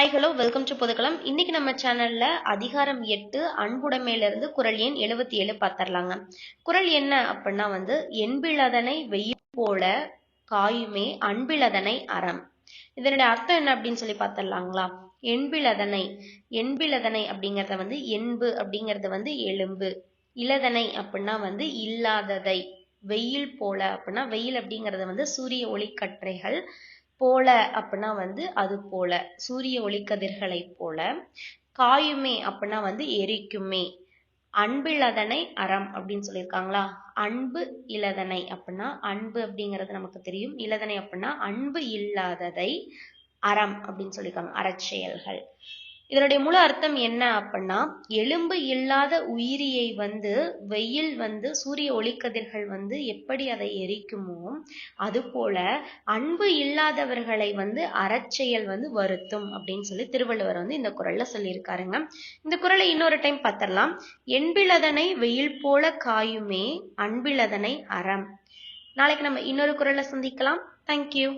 Hi hello welcome to Pothukkalam இன்னைக்கு நம்ம சேனல்ல அதிகாரம் எட்டு அன்புடைமையில இருந்து குரல் எண் எழுபத்தி ஏழு பார்த்துடலாங்க. குரல் என்ன அப்படின்னா வந்து என்பிளதனை வெயில் போல காயுமே அன்பிளதனை அறம். இதனுடைய அர்த்தம் என்ன அப்படின்னு சொல்லி பார்த்துடலாங்களா? என்பிளதனை என்பிளதனை அப்படிங்கறத வந்து என்பு அப்படிங்கறது வந்து எலும்பு. இளதனை அப்படின்னா வந்து இல்லாததை. வெயில் போல அப்படின்னா வெயில் அப்படிங்கறது வந்து சூரிய ஒளிக்கற்றைகள் போல அப்படின்னா வந்து அது போல. சூரிய ஒளிக்கதிர்களை போல. காயுமே அப்படின்னா வந்து எரிக்குமே. அன்பிலதனை அறம் அப்படின்னு சொல்லியிருக்காங்களா? அன்பு இலதனை அப்படின்னா அன்பு அப்படிங்கிறது நமக்கு தெரியும். இலதனை அப்படின்னா அன்பு இல்லாததை அறம் அப்படின்னு சொல்லியிருக்காங்க. அறச்செயல்கள். இதனுடைய முழு அர்த்தம் என்ன அப்படின்னா எலும்பு இல்லாத உயிரியை வந்து வெயில் வந்து சூரிய ஒளிக்கதிர்கள் வந்து எப்படி அதை எரிக்குமோ அதுபோல அன்பு இல்லாதவர்களை வந்து அறச்செயல் வந்து வருத்தும் அப்படின்னு சொல்லி திருவள்ளுவர் வந்து இந்த குரல்ல சொல்லியிருக்காருங்க. இந்த குரலை இன்னொரு டைம் பார்த்தரலாம் என்பிலதனை வெயில் போல காயுமே அன்பிலதனை அறம். நாளைக்கு நம்ம இன்னொரு குரலை சந்திக்கலாம். தேங்க்யூ